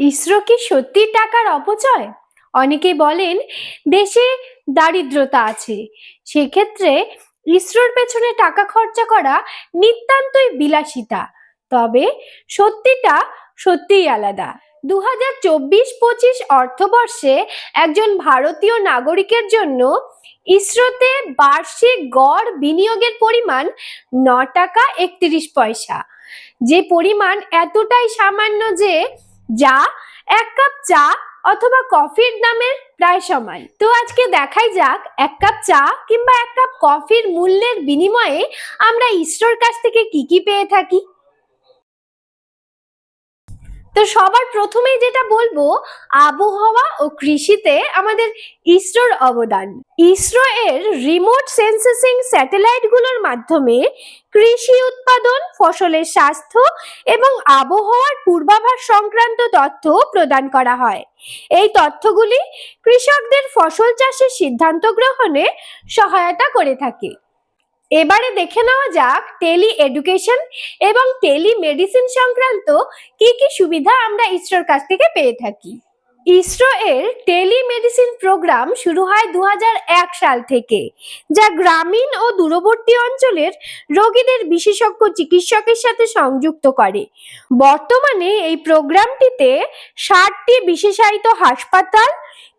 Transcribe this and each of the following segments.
ইসরো কি সত্যি টাকার অপচয়? অনেকে বলেন, দেশে দারিদ্রতা আছে। সেক্ষেত্রে ইসরোর পেছনে টাকা খরচা করা নিতান্তই বিলাসিতা। তবে সত্যিটা সত্যিই আলাদা। দু হাজার চব্বিশ পঁচিশ অর্থবর্ষে একজন ভারতীয় নাগরিকের জন্য ইসরোতে বার্ষিক গড় বিনিয়োগের পরিমাণ ন টাকা একত্রিশ পয়সা। যে পরিমাণ এতটাই সামান্য যে যা, এক কাপ চা অথবা কফির দামের প্রায় সমান। তো আজকে দেখাই যাক, এক কাপ চা কিংবা এক কাপ কফির মূল্যের বিনিময়ে আমরা ইসরোর কাছ থেকে কি কি পেয়ে থাকি। তো সবার প্রথমেই যেটা বলব, আবহাওয়া ও কৃষিতে আমাদের ইসরোর অবদান। ইসরো এর রিমোট সেন্সিং স্যাটেলাইটগুলোর মাধ্যমে কৃষি উৎপাদন, ফসলের স্বাস্থ্য এবং আবহাওয়ার পূর্বাভাস সংক্রান্ত তথ্য প্রদান করা হয়। এই তথ্যগুলি কৃষকদের ফসল চাষের সিদ্ধান্ত গ্রহণে সহায়তা করে থাকে। এবারে দেখে নেওয়া যাক টেলি এডুকেশন এবং টেলি মেডিসিন সংক্রান্ত কি কি সুবিধা আমরা ইসরোর কাছ থেকে পেয়ে থাকি। ইসরো এর টেলিমেডিসিন প্রোগ্রাম শুরু হয় দু হাজার এক সাল থেকে, যা গ্রামীণ ও দূরবর্তী অঞ্চলের রোগীদের বিশেষজ্ঞ চিকিৎসকের সাথে সংযুক্ত করে। বর্তমানে এই প্রোগ্রামটিতে ষাটটি বিশেষায়িত হাসপাতাল,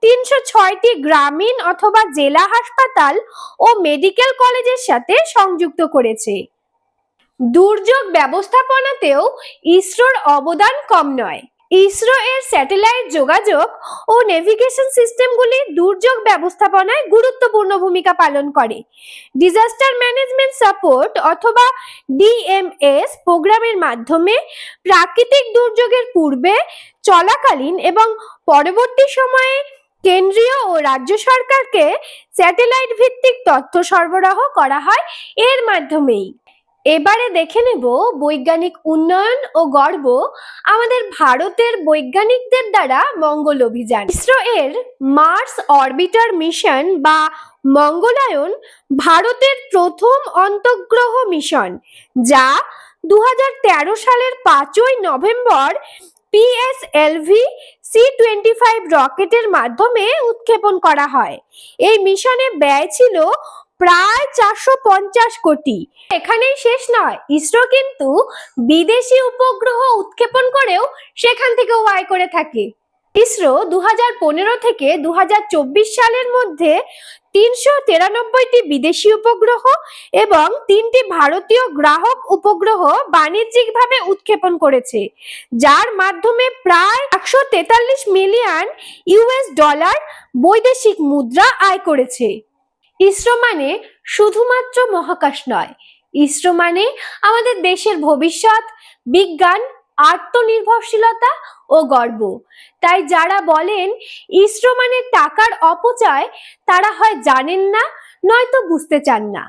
তিনশো ছয়টি গ্রামীণ অথবা জেলা হাসপাতাল ও মেডিকেল কলেজের সাথে সংযুক্ত করেছে। দুর্যোগ ব্যবস্থাপনাতেও ইসরোর অবদান কম নয়। ইসরো এর স্যাটেলাইট যোগাযোগ ও নেভিগেশন সিস্টেমগুলি দুর্যোগ ব্যবস্থাপনায় গুরুত্বপূর্ণ ভূমিকা পালন করে। ডিজাস্টার ম্যানেজমেন্ট সাপোর্ট অথবা ডিএমএস প্রোগ্রামের মাধ্যমে প্রাকৃতিক দুর্যোগের পূর্বে চলাকালীন এবং পরবর্তী সময়ে কেন্দ্রীয় ও রাজ্য সরকারকে স্যাটেলাইট ভিত্তিক তথ্য সরবরাহ করা হয় এর মাধ্যমেই। এবারে দেখে নেব বৈজ্ঞানিক উন্নয়ন ও গর্ব আমাদের ভারতের বৈজ্ঞানিকদের দ্বারা মঙ্গল অভিযান। ইসরো এর মার্স অরবিটার মিশন বা মঙ্গলায়ন ভারতের প্রথম অন্তঃগ্রহ মিশন যা দু হাজার তেরো সালের পাঁচই November PSLV C twenty five রকেটের মাধ্যমে উৎক্ষেপণ করা হয়। এই মিশনে ব্যয় ছিল প্রায় চারশো পঞ্চাশ কোটি। এখানেই শেষ নয়, ইসরো কিন্তু বিদেশি উপগ্রহ উৎক্ষেপণ করেও সেখান থেকে আয় করে থাকে। ইসরো দু থেকে দু হাজার চব্বিশ সালের মধ্যে তিনশো তিরানব্বইটি বিদেশি উপগ্রহ এবং তিনটি ভারতীয় গ্রাহক উপগ্রহ বাণিজ্যিকভাবে উৎক্ষেপণ করেছে, যার মাধ্যমে প্রায় একশো তেতাল্লিশ মিলিয়ন ইউএস ডলার বৈদেশিক মুদ্রা আয় করেছে। ইসরো মানে শুধুমাত্র মহাকাশ নয়। ইসরো মানে আমাদের দেশের ভবিষ্যৎ, বিজ্ঞান, আত্মনির্ভরশীলতা ও গর্ব। তাই যারা বলেন ইসরো মানে টাকার অপচয়, তারা হয় জানেন না, নয়তো বুঝতে চান না।